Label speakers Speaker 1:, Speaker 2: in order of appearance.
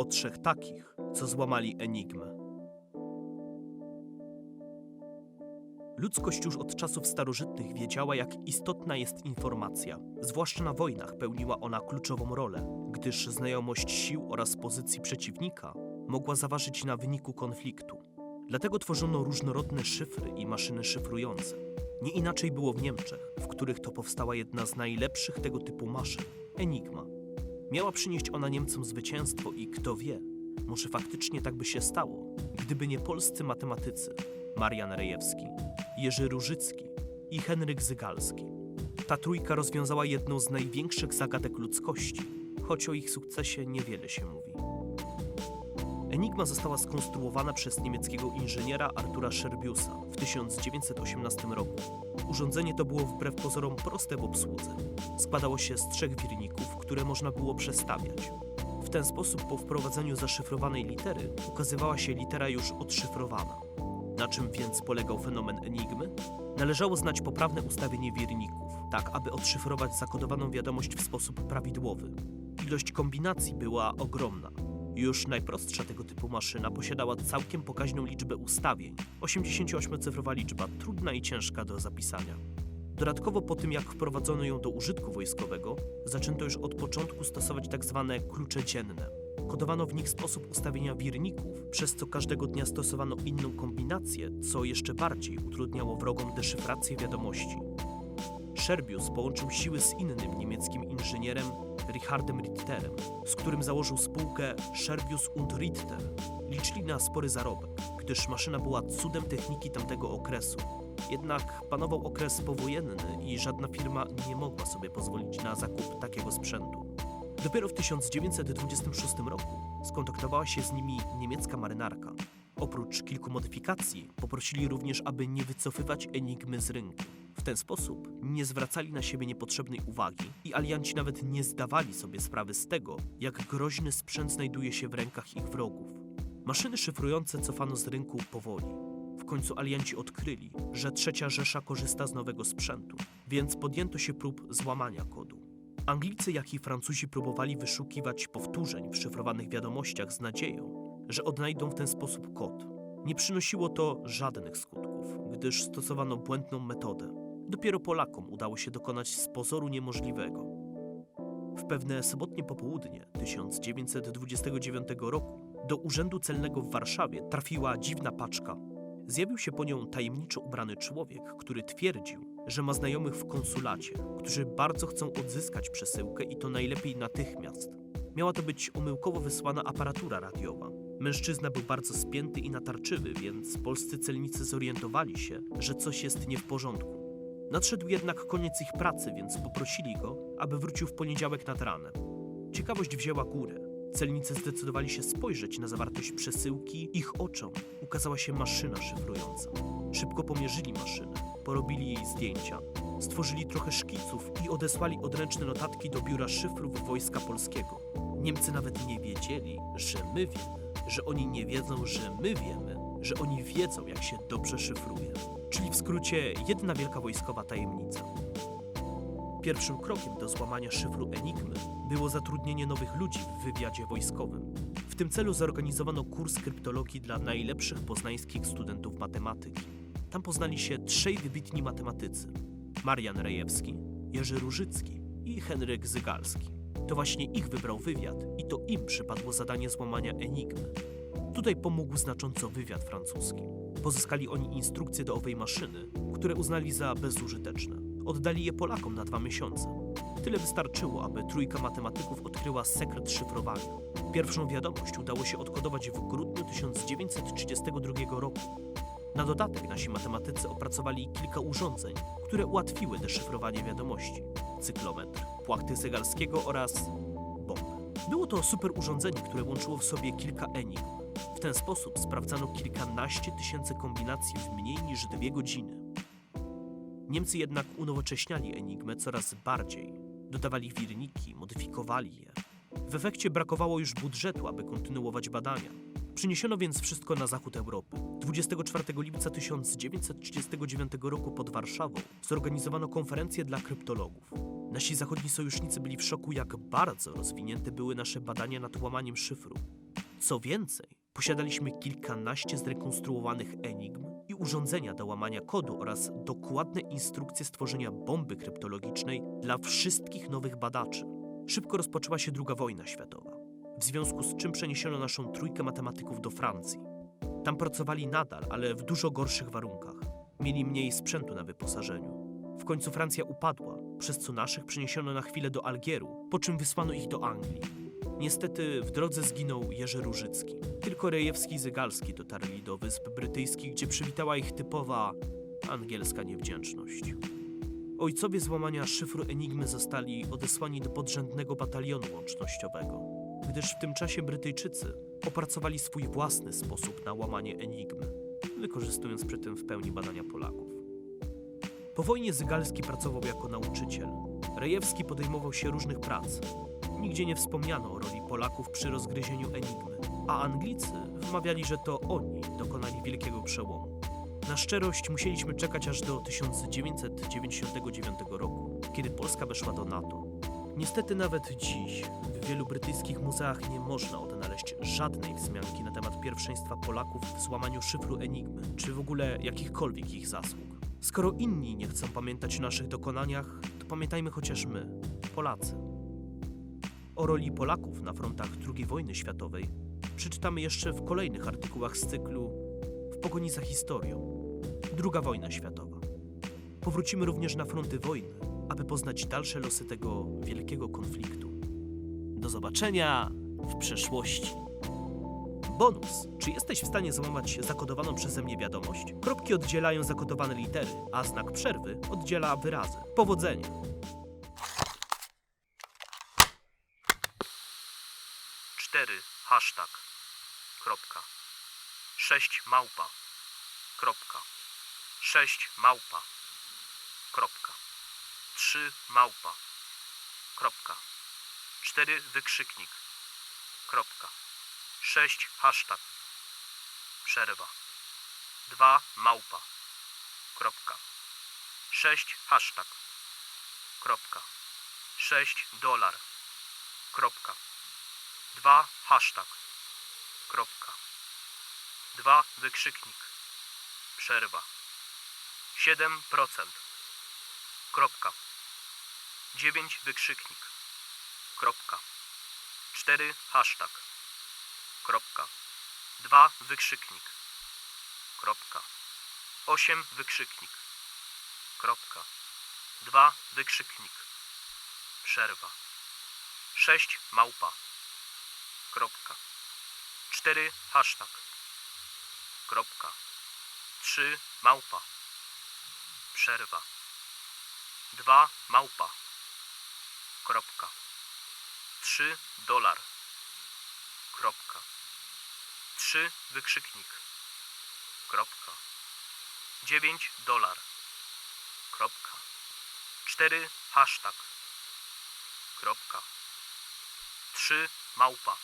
Speaker 1: o trzech takich, co złamali enigmę. Ludzkość już od czasów starożytnych wiedziała, jak istotna jest informacja. Zwłaszcza na wojnach pełniła ona kluczową rolę, gdyż znajomość sił oraz pozycji przeciwnika mogła zaważyć na wyniku konfliktu. Dlatego tworzono różnorodne szyfry i maszyny szyfrujące. Nie inaczej było w Niemczech, w których to powstała jedna z najlepszych tego typu maszyn Enigma. Miała przynieść ona Niemcom zwycięstwo i kto wie, może faktycznie tak by się stało, gdyby nie polscy matematycy Marian Rejewski, Jerzy Różycki i Henryk Zygalski. Ta trójka rozwiązała jedną z największych zagadek ludzkości, choć o ich sukcesie niewiele się mówi. Enigma została skonstruowana przez niemieckiego inżyniera Artura Scherbiusa w 1918 roku. Urządzenie to było wbrew pozorom proste w obsłudze. Składało się z trzech wirników, które można było przestawiać. W ten sposób po wprowadzeniu zaszyfrowanej litery ukazywała się litera już odszyfrowana. Na czym więc polegał fenomen enigmy? Należało znać poprawne ustawienie wirników, tak aby odszyfrować zakodowaną wiadomość w sposób prawidłowy. Ilość kombinacji była ogromna. Już najprostsza tego typu maszyna posiadała całkiem pokaźną liczbę ustawień. 88-cyfrowa liczba, trudna i ciężka do zapisania. Dodatkowo po tym, jak wprowadzono ją do użytku wojskowego, zaczęto już od początku stosować tzw. klucze dzienne. Kodowano w nich sposób ustawienia wirników, przez co każdego dnia stosowano inną kombinację, co jeszcze bardziej utrudniało wrogom deszyfrację wiadomości. Scherbius połączył siły z innym niemieckim inżynierem Richardem Ritterem, z którym założył spółkę Scherbius und Ritter. Liczyli na spory zarobek, gdyż maszyna była cudem techniki tamtego okresu. Jednak panował okres powojenny i żadna firma nie mogła sobie pozwolić na zakup takiego sprzętu. Dopiero w 1926 roku skontaktowała się z nimi niemiecka marynarka. Oprócz kilku modyfikacji poprosili również, aby nie wycofywać Enigmy z rynku. W ten sposób nie zwracali na siebie niepotrzebnej uwagi i alianci nawet nie zdawali sobie sprawy z tego, jak groźny sprzęt znajduje się w rękach ich wrogów. Maszyny szyfrujące cofano z rynku powoli. W końcu alianci odkryli, że trzecia Rzesza korzysta z nowego sprzętu, więc podjęto się prób złamania kodu. Anglicy, jak i Francuzi próbowali wyszukiwać powtórzeń w szyfrowanych wiadomościach z nadzieją, że odnajdą w ten sposób kod. Nie przynosiło to żadnych skutków, gdyż stosowano błędną metodę. Dopiero Polakom udało się dokonać z pozoru niemożliwego. W pewne sobotnie popołudnie 1929 roku do Urzędu Celnego w Warszawie trafiła dziwna paczka. Zjawił się po nią tajemniczo ubrany człowiek, który twierdził, że ma znajomych w konsulacie, którzy bardzo chcą odzyskać przesyłkę i to najlepiej natychmiast. Miała to być omyłkowo wysłana aparatura radiowa. Mężczyzna był bardzo spięty i natarczywy, więc polscy celnicy zorientowali się, że coś jest nie w porządku. Nadszedł jednak koniec ich pracy, więc poprosili go, aby wrócił w poniedziałek nad ranem. Ciekawość wzięła górę. Celnicy zdecydowali się spojrzeć na zawartość przesyłki. Ich oczom ukazała się maszyna szyfrująca. Szybko pomierzyli maszynę, porobili jej zdjęcia, stworzyli trochę szkiców i odesłali odręczne notatki do biura szyfrów Wojska Polskiego. Niemcy nawet nie wiedzieli, że my wiemy, że oni nie wiedzą, że my wiemy, że oni wiedzą, jak się dobrze szyfruje. Czyli w skrócie jedna wielka wojskowa tajemnica. Pierwszym krokiem do złamania szyfru Enigmy było zatrudnienie nowych ludzi w wywiadzie wojskowym. W tym celu zorganizowano kurs kryptologii dla najlepszych poznańskich studentów matematyki. Tam poznali się trzej wybitni matematycy: Marian Rejewski, Jerzy Różycki i Henryk Zygalski. To właśnie ich wybrał wywiad i to im przypadło zadanie złamania Enigmy. Tutaj pomógł znacząco wywiad francuski. Pozyskali oni instrukcje do owej maszyny, które uznali za bezużyteczne. Oddali je Polakom na dwa miesiące. Tyle wystarczyło, aby trójka matematyków odkryła sekret szyfrowania. Pierwszą wiadomość udało się odkodować w grudniu 1932 roku. Na dodatek nasi matematycy opracowali kilka urządzeń, które ułatwiły deszyfrowanie wiadomości. Cyklometr, płachty Zegarskiego oraz bombę. Było to super urządzenie, które łączyło w sobie kilka enigm. W ten sposób sprawdzano kilkanaście tysięcy kombinacji w mniej niż dwie godziny. Niemcy jednak unowocześniali Enigmę coraz bardziej. Dodawali wirniki, modyfikowali je. W efekcie brakowało już budżetu, aby kontynuować badania. Przyniesiono więc wszystko na zachód Europy. 24 lipca 1939 roku pod Warszawą zorganizowano konferencję dla kryptologów. Nasi zachodni sojusznicy byli w szoku, jak bardzo rozwinięte były nasze badania nad łamaniem szyfru. Co więcej, posiadaliśmy kilkanaście zrekonstruowanych enigm i urządzenia do łamania kodu oraz dokładne instrukcje stworzenia bomby kryptologicznej dla wszystkich nowych badaczy. Szybko rozpoczęła się II wojna światowa, w związku z czym przeniesiono naszą trójkę matematyków do Francji. Tam pracowali nadal, ale w dużo gorszych warunkach. Mieli mniej sprzętu na wyposażeniu. W końcu Francja upadła, przez co naszych przeniesiono na chwilę do Algieru, po czym wysłano ich do Anglii. Niestety w drodze zginął Jerzy Różycki. Tylko Rejewski i Zygalski dotarli do Wysp Brytyjskich, gdzie przywitała ich typowa angielska niewdzięczność. Ojcowie złamania szyfru Enigmy zostali odesłani do podrzędnego batalionu łącznościowego, gdyż w tym czasie Brytyjczycy opracowali swój własny sposób na łamanie Enigmy, wykorzystując przy tym w pełni badania Polaków. Po wojnie Zygalski pracował jako nauczyciel. Rejewski podejmował się różnych prac. Nigdzie nie wspomniano o roli Polaków przy rozgryzieniu Enigmy, a Anglicy wmawiali, że to oni dokonali wielkiego przełomu. Na szczerość musieliśmy czekać aż do 1999 roku, kiedy Polska weszła do NATO. Niestety nawet dziś w wielu brytyjskich muzeach nie można odnaleźć żadnej wzmianki na temat pierwszeństwa Polaków w złamaniu szyfru Enigmy, czy w ogóle jakichkolwiek ich zasług. Skoro inni nie chcą pamiętać o naszych dokonaniach, to pamiętajmy chociaż my, Polacy. O roli Polaków na frontach II wojny światowej przeczytamy jeszcze w kolejnych artykułach z cyklu W pogoni za historią. Druga wojna światowa. Powrócimy również na fronty wojny, aby poznać dalsze losy tego wielkiego konfliktu. Do zobaczenia w przeszłości. Bonus. Czy jesteś w stanie złamać zakodowaną przeze mnie wiadomość? Kropki oddzielają zakodowane litery, a znak przerwy oddziela wyrazy. Powodzenia! 4 hashtag kropka 6 małpa kropka 6 małpa kropka 3 małpa. Kropka. 4 wykrzyknik. Kropka. 6 hashtag. Przerwa. 2 małpa. Kropka. 6 hashtag. Kropka. 6 dolar. Kropka. 2 hashtag. Kropka. 2 wykrzyknik. Przerwa. 7% kropka 9 wykrzyknik. Kropka. 4 hashtag. Kropka. 2 wykrzyknik. Kropka. 8 wykrzyknik. Kropka. 2 wykrzyknik. Przerwa. 6 małpa. Kropka. 4 hashtag. Kropka. 3 małpa. Przerwa. 2 małpa kropka. 3 dolar. Kropka. 3 wykrzyknik. Kropka. 9 dolar. Kropka. 4 hashtag. Kropka. 3 małpa